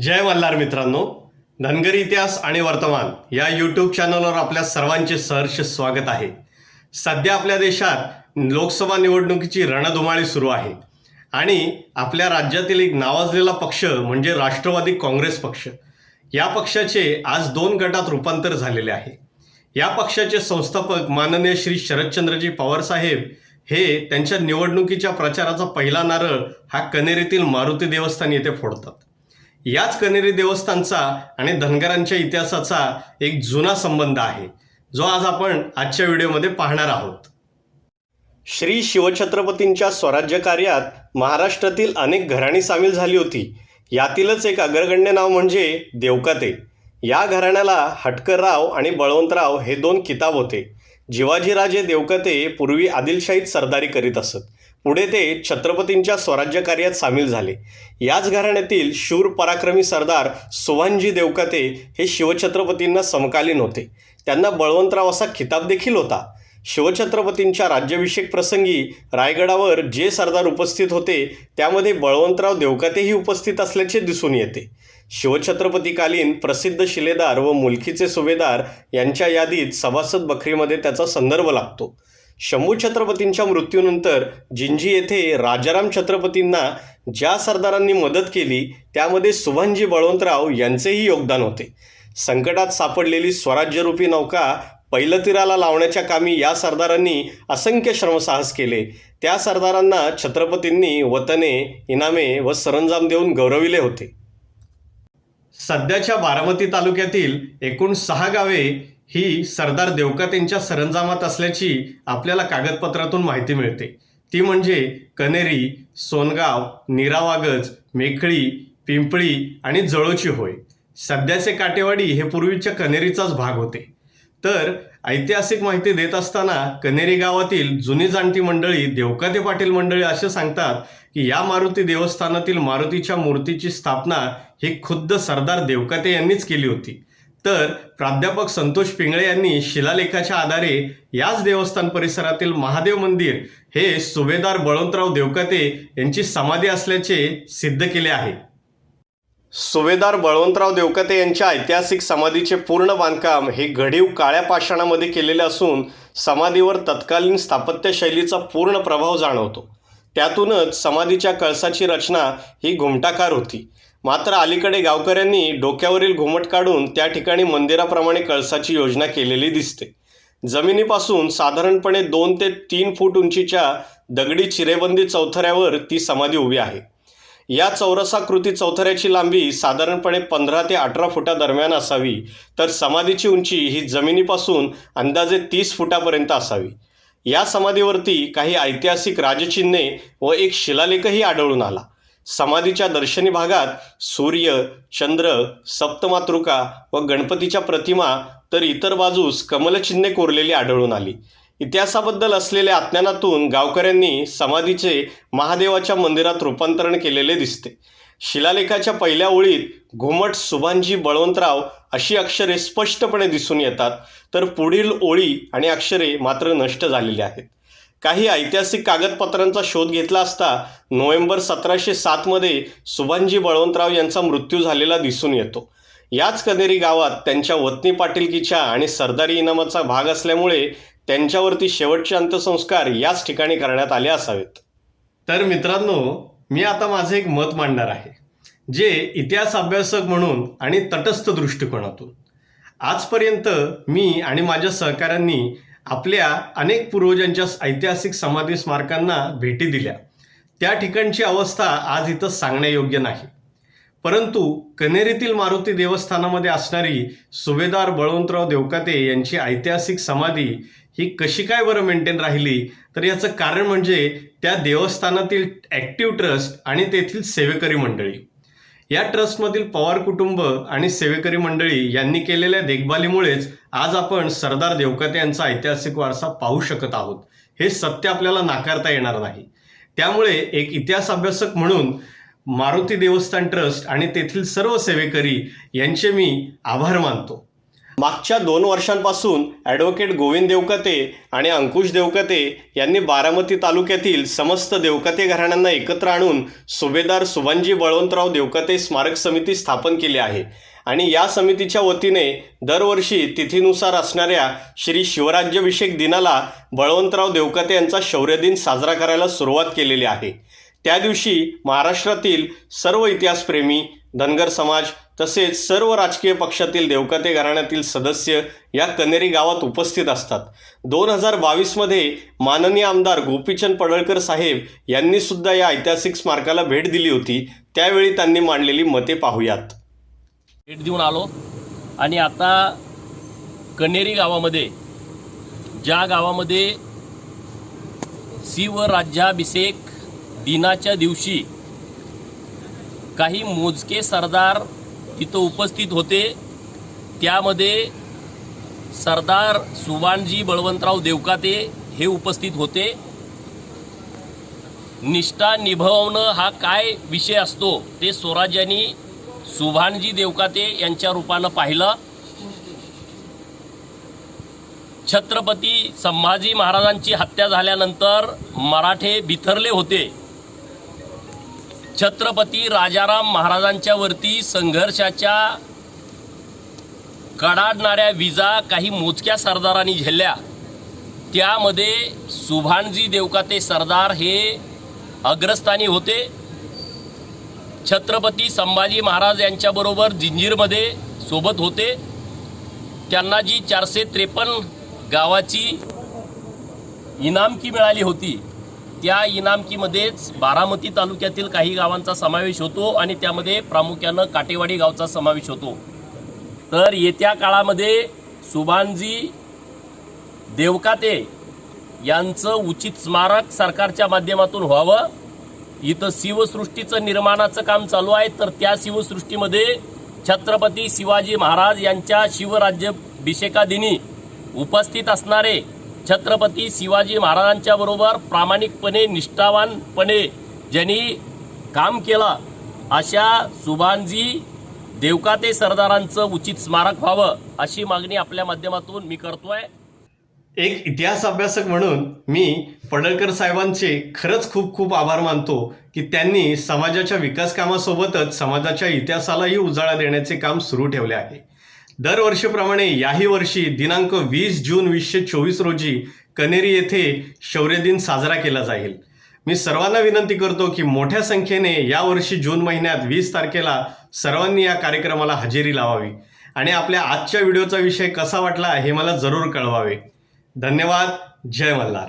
जय मल्हार मित्रांनो. धनगरी इतिहास आणि वर्तमान या यूट्यूब चॅनलवर आपल्या सर्वांचे सहर्ष स्वागत आहे. सध्या आपल्या देशात लोकसभा निवडणुकीची रणधुमाळी सुरू आहे. आणि आपल्या राज्यातील एक नावाजलेला पक्ष म्हणजे राष्ट्रवादी काँग्रेस पक्ष. या पक्षाचे आज दोन गटात रूपांतर झालेले आहे. या पक्षाचे संस्थापक माननीय श्री शरदचंद्रजी पवार साहेब हे त्यांच्या निवडणुकीच्या प्रचाराचा पहिला नारळ हा कनेरीतील मारुती देवस्थान येथे फोडतात. याच कनेरी देवस्थानचा आणि धनगरांच्या इतिहासाचा एक जुना संबंध आहे जो आज आपण आजच्या व्हिडिओमध्ये पाहणार आहोत. श्री शिवछत्रपतींच्या स्वराज्य कार्यात महाराष्ट्रातील अनेक घराणी सामील झाली होती. यातीलच एक अग्रगण्य नाव म्हणजे देवकाते. या घराण्याला हटकरराव आणि बळवंतराव हे दोन किताब होते. जिवाजीराजे देवकते पूर्वी आदिलशाहीत सरदारी करीत असत. पुढे ते छत्रपतींच्या स्वराज्य कार्यात सामील झाले. याच घराण्यातील शूर पराक्रमी सरदार सुभानजी देवकते हे शिवछत्रपतींना समकालीन होते. त्यांना बळवंतराव असा खिताब देखील होता. शिवछत्रपतींच्या राज्याभिषेक प्रसंगी रायगडावर जे सरदार उपस्थित होते त्यामध्ये बळवंतराव देवकातेही उपस्थित असल्याचे दिसून येते. शिवछत्रपतीकालीन प्रसिद्ध शिलेदार व मुलकीचे सुभेदार यांच्या यादीत सभासद बखरीमध्ये त्याचा संदर्भ लागतो. शंभू छत्रपतींच्या मृत्यूनंतर जिंजी येथे राजाराम छत्रपतींना ज्या सरदारांनी मदत केली त्यामध्ये सुभानजी बळवंतराव यांचेही योगदान होते. संकटात सापडलेली स्वराज्यरूपी नौका पैलतीराला लावण्याच्या कामी या सरदारांनी असंख्य श्रमसाहस केले. त्या सरदारांना छत्रपतींनी वतने इनामे व सरंजाम देऊन गौरविले होते. सध्याच्या बारामती तालुक्यातील एकूण सहा गावे ही सरदार देवकातेंच्या सरंजामात असल्याची आपल्याला कागदपत्रातून माहिती मिळते. ती म्हणजे कनेरी सोनगाव निरावागज मेखळी पिंपळी आणि जळोची होय. सध्याचे काटेवाडी हे पूर्वीच्या कनेरीचाच भाग होते. तर ऐतिहासिक माहिती देत असताना कनेरी गावातील जुनी जाणती मंडळी देवकाते पाटील मंडळी असे सांगतात की या मारुती देवस्थानातील मारुतीच्या मूर्तीची स्थापना ही खुद्द सरदार देवकाते यांनीच केली होती. तर प्राध्यापक संतोष पिंगळे यांनी शिलालेखाच्या आधारे याच देवस्थान परिसरातील महादेव मंदिर हे सुभेदार बळवंतराव देवकते यांची समाधी असल्याचे सिद्ध केले आहे. सुभेदार बळवंतराव देवकते यांच्या ऐतिहासिक समाधीचे पूर्ण बांधकाम हे घडीव काळ्या पाषाणामध्ये केलेले असून समाधीवर तत्कालीन स्थापत्यशैलीचा पूर्ण प्रभाव जाणवतो. त्यातूनच समाधीच्या कळसाची रचना ही घुमटाकार होती. मात्र अलीकडे गावकऱ्यांनी डोक्यावरील घुमट काढून त्या ठिकाणी मंदिराप्रमाणे कळसाची योजना केलेली दिसते. जमिनीपासून साधारणपणे दोन ते तीन फूट उंचीच्या दगडी चिरेबंदी चौथऱ्यावर ती समाधी उभी आहे. या चौरसाकृती चौथऱ्याची लांबी साधारणपणे पंधरा ते अठरा फुटादरम्यान असावी तर समाधीची उंची ही जमिनीपासून अंदाजे तीस फुटापर्यंत असावी. या समाधीवरती काही ऐतिहासिक राजचिन्हे व एक शिलालेखही आढळून आला. समाधीच्या दर्शनी भागात सूर्य चंद्र सप्तमातृका व गणपतीच्या प्रतिमा तर इतर बाजूस कमलचिन्हे कोरलेली आढळून आली. इतिहासाबद्दल असलेल्या अज्ञानातून गावकऱ्यांनी समाधीचे महादेवाच्या मंदिरात रूपांतरण केलेले दिसते. शिलालेखाच्या पहिल्या ओळीत घुमट सुभानजी बळवंतराव अशी अक्षरे स्पष्टपणे दिसून येतात. तर पुढील ओळी आणि अक्षरे मात्र नष्ट झालेली आहेत. काही ऐतिहासिक कागदपत्रांचा शोध घेतला असता नोव्हेंबर सतराशे सातमध्ये सुभानजी बळवंतराव यांचा मृत्यू झालेला दिसून येतो. याच कनेरी गावात त्यांच्या वतनी पाटीलकीच्या आणि सरदारी इनामाचा भाग असल्यामुळे त्यांच्यावरती शेवटचे अंत्यसंस्कार याच ठिकाणी करण्यात आले असावेत. तर मित्रांनो मी आता माझे एक मत मांडणार आहे जे इतिहास अभ्यासक म्हणून आणि तटस्थ दृष्टिकोनातून. आजपर्यंत मी आणि माझ्या सहकाऱ्यांनी आपल्या अनेक पूर्वजांच्या ऐतिहासिक समाधी स्मारकांना भेटी दिल्या. त्या ठिकाणची अवस्था आज इथं सांगण्यायोग्य नाही. परंतु कनेरीतील मारुती देवस्थानामध्ये असणारी सुभेदार बळवंतराव देवकाते यांची ऐतिहासिक समाधी ही कशी काय बरं मेंटेन राहिली? तर याचं कारण म्हणजे त्या देवस्थानातील ॲक्टिव्ह ट्रस्ट आणि तेथील सेवेकरी मंडळी. या ट्रस्टमधील पवार कुटुंब आणि सेवेकरी मंडळी यांनी केलेल्या देखभालीमुळेच आज आपण सरदार देवकते यांचा ऐतिहासिक वारसा पाहू शकत आहोत. हे सत्य आपल्याला नाकारता येणार नाही. त्यामुळे एक इतिहास अभ्यासक म्हणून मारुती देवस्थान ट्रस्ट आणि तेथील सर्व सेवेकरी यांचे मी आभार मानतो. मागच्या दोन वर्षांपासून ॲडव्होकेट गोविंद देवकते आणि अंकुश देवकते यांनी बारामती तालुक्यातील समस्त देवकते घराण्यांना एकत्र आणून सुभेदार सुभानजी बळवंतराव देवकते स्मारक समिती स्थापन केली आहे. आणि या समितीच्या वतीने दरवर्षी तिथीनुसार असणाऱ्या श्री शिवराज्याभिषेक दिनाला बळवंतराव देवकते यांचा शौर्यदिन साजरा करायला सुरुवात केलेली आहे. त्या दिवशी महाराष्ट्रातील सर्व इतिहासप्रेमी धनगर समाज तसेच सर्व राजकीय पक्षातील देवकाते घराण्यातील सदस्य या कनेरी गावात उपस्थित असतात. दोन हजार बावीसमध्ये माननीय आमदार गोपीचंद पडळकर साहेब यांनी सुद्धा या ऐतिहासिक स्मारकाला भेट दिली होती. त्यावेळी त्यांनी मांडलेली मते पाहूयात. भेट देऊन आलो. आणि आता कनेरी गावामध्ये ज्या गावामध्ये शिवराज्याभिषेक दिनाच्या दिवशी काही मोजके सरदार तिथं उपस्थित होते. त्यामध्ये सरदार सुभानजी बळवंतराव देवकाते हे उपस्थित होते. निष्ठा निभावणं हा काय विषय असतो ते स्वराज्यानी सुभानजी देवकाते यांच्या रूपानं पाहिलं. छत्रपती संभाजी महाराजांची हत्या झाल्यानंतर मराठे बिथरले होते. छत्रपती राजाराम महाराजांच्या वरती संघर्षाच्या कडाडणाऱ्या विजा काही मोजक्या सरदारांनी झेलल्या. त्यामध्ये सुभानजी देवकाते सरदार हे अग्रस्थानी होते. छत्रपती संभाजी महाराज यांच्याबरोबर जिंजीरमध्ये सोबत होते. त्यांना जी चारशे त्रेपन्न गावाची इनामकी मिळाली होती. त्या इनामकीमध्येच बारामती तालुक्यातील काही गावांचा समावेश होतो आणि त्यामध्ये प्रामुख्यानं काटेवाडी गावचा समावेश होतो. तर येत्या काळामध्ये सुभानजी देवकाते यांचं उचित स्मारक सरकारच्या माध्यमातून व्हावं. इथं शिवसृष्टीचं निर्माणाचं काम चालू आहे. तर त्या शिवसृष्टीमध्ये छत्रपती शिवाजी महाराज यांच्या शिवराज्याभिषेकादिनी उपस्थित असणारे छत्रपती शिवाजी महाराजांच्या बरोबर प्रामाणिकपणे निष्ठावानपणे ज्यांनी काम केलं अशा सुभानजी देवकाते सरदारांचं उचित स्मारक व्हावं अशी मागणी आपल्या माध्यमातून मी करतोय. एक इतिहास अभ्यासक म्हणून मी पडळकर साहेबांचे खरंच खूप खूप आभार मानतो की त्यांनी समाजाच्या विकास कामासोबतच समाजाच्या इतिहासालाही उजाळा देण्याचे काम सुरू ठेवले आहे. दरवर्षीप्रमाणे याही वर्षी दिनांक वीस जून वीसशे चोवीस रोजी कनेरी येथे शौर्य दिन साजरा केला जाईल. मी सर्वांना विनंती करतो की मोठ्या संख्येने यावर्षी जून महिन्यात वीस तारखेला सर्वांनी या कार्यक्रमाला हजेरी लावावी आणि आपल्या आजच्या व्हिडिओचा विषय कसा वाटला हे मला जरूर कळवावे. धन्यवाद. जय मल्हार.